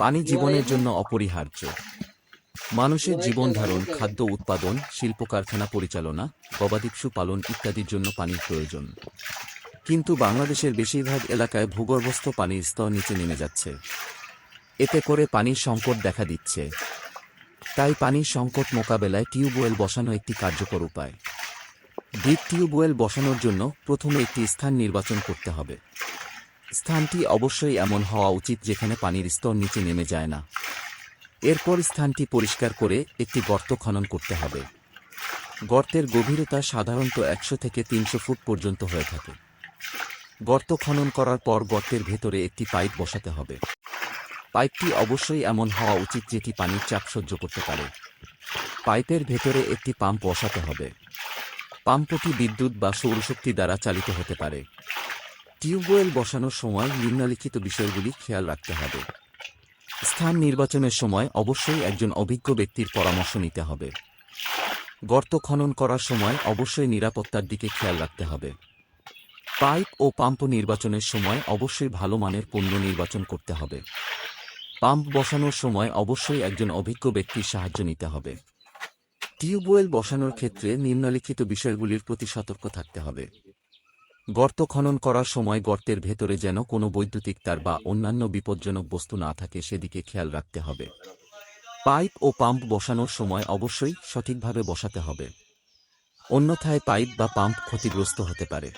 পানি জীবনের জন্য অপরিহার্য। মানুষের জীবন ধারণ, খাদ্য উৎপাদন শিল্প কারখানা পরিচালনা, গবাদিপশু পালন ইত্যাদির জন্য পানির প্রয়োজন। কিন্তু বাংলাদেশের বেশিরভাগ এলাকায় ভূগর্ভস্থ পানির স্তর নিচে নেমে যাচ্ছে। এতে করে পানির সংকট দেখা দিচ্ছে। তাই পানির সংকট মোকাবেলায় টিউবওয়েল বসানো একটি কার্যকর উপায়। ডিপ টিউবওয়েল বসানোর জন্য প্রথমে একটি স্থান নির্বাচন করতে হবে। স্থানটি অবশ্যই এমন হওয়া উচিত যেখানে পানির স্তর নিচে নেমে যায় না। এরপর স্থানটি পরিষ্কার করে একটি গর্ত খনন করতে হবে। গর্তের গভীরতা সাধারণত একশো থেকে তিনশো ফুট পর্যন্ত হয়ে থাকে। গর্ত খনন করার পর গর্তের ভেতরে একটি পাইপ বসাতে হবে। পাইপটি অবশ্যই এমন হওয়া উচিত যেটি পানির চাপ সহ্য করতে পারে। পাইপের ভেতরে একটি পাম্প বসাতে হবে। পাম্পটি বিদ্যুৎ বা সৌরশক্তি দ্বারা চালিত হতে পারে। টিউবওয়েল বসানোর সময় নিম্নলিখিত বিষয়গুলি খেয়াল রাখতে হবে। স্থান নির্বাচনের সময় অবশ্যই একজন অভিজ্ঞ ব্যক্তির পরামর্শ নিতে হবে। গর্ত খনন করার সময় অবশ্যই নিরাপত্তার দিকে খেয়াল রাখতে হবে। পাইপ ও পাম্প নির্বাচনের সময় অবশ্যই ভালো মানের পণ্য নির্বাচন করতে হবে। পাম্প বসানোর সময় অবশ্যই একজন অভিজ্ঞ ব্যক্তির সাহায্য নিতে হবে। টিউবওয়েল বসানোর ক্ষেত্রে নিম্নলিখিত বিষয়গুলির প্রতি সতর্ক থাকতে হবে। গর্ত খনন করার সময় গর্তের ভেতরে যেন কোনো বৈদ্যুতিক তার বা অন্যান্য বিপজ্জনক বস্তু না থাকে সেদিকে খেয়াল রাখতে হবে। পাইপ ও পাম্প বসানোর সময় অবশ্যই সঠিকভাবে বসাতে হবে। অন্যথায় পাইপ বা পাম্প ক্ষতিগ্রস্ত হতে পারে।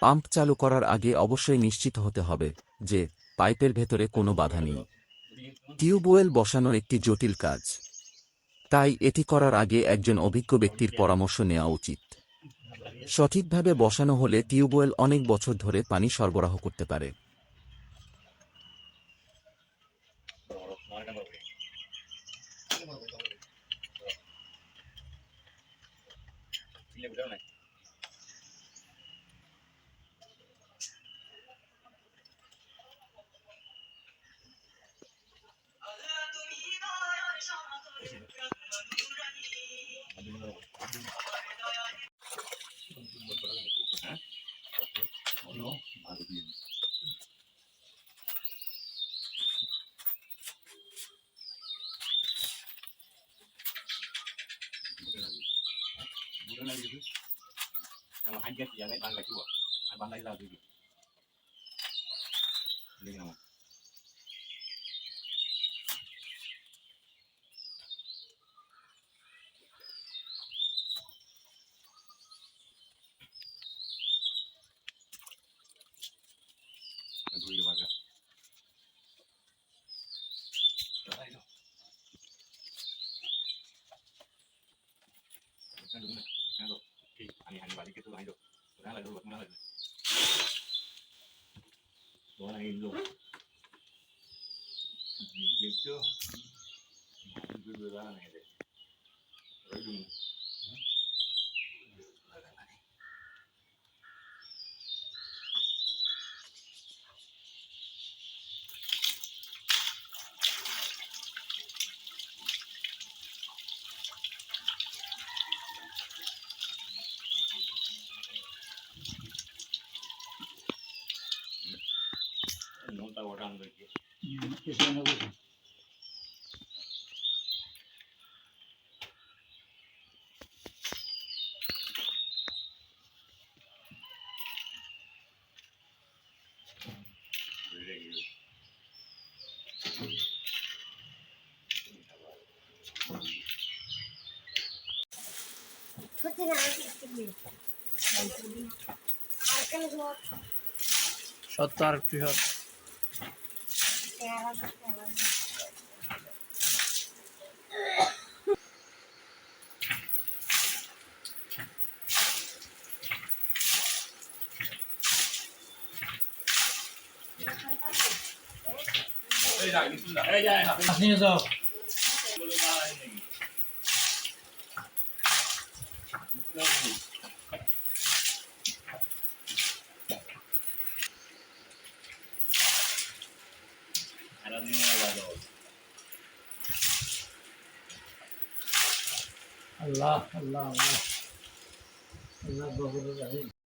পাম্প চালু করার আগে অবশ্যই নিশ্চিত হতে হবে যে পাইপের ভেতরে কোনো বাধা নেই। টিউবওয়েল বসানোর একটি জটিল কাজ। তাই এটি করার আগে একজন অভিজ্ঞ ব্যক্তির পরামর্শ নেওয়া উচিত। সঠিকভাবে বসানো হলে টিউবওয়েল অনেক বছর ধরে পানি সরবরাহ করতে পারে। cái này gì nào hai cái gì đấy bán lại chưa hai bán lại là gì? Lên nào. Đúng rồi. Lah dulu, udah lah. Đó là hình dung Nhìn kia chưa Đưa đưa ra này để Rồi dùng Nota orando aquí. Very good. সত্যি না Bayramdaki. Geçen ne buldum? Tutun abi. Arkanız var. Şatlar düşüyor. নিয়ে যাও আল্লাহ আল্লাহ আল্লাহ। আল্লাহ গফুর রাহিম।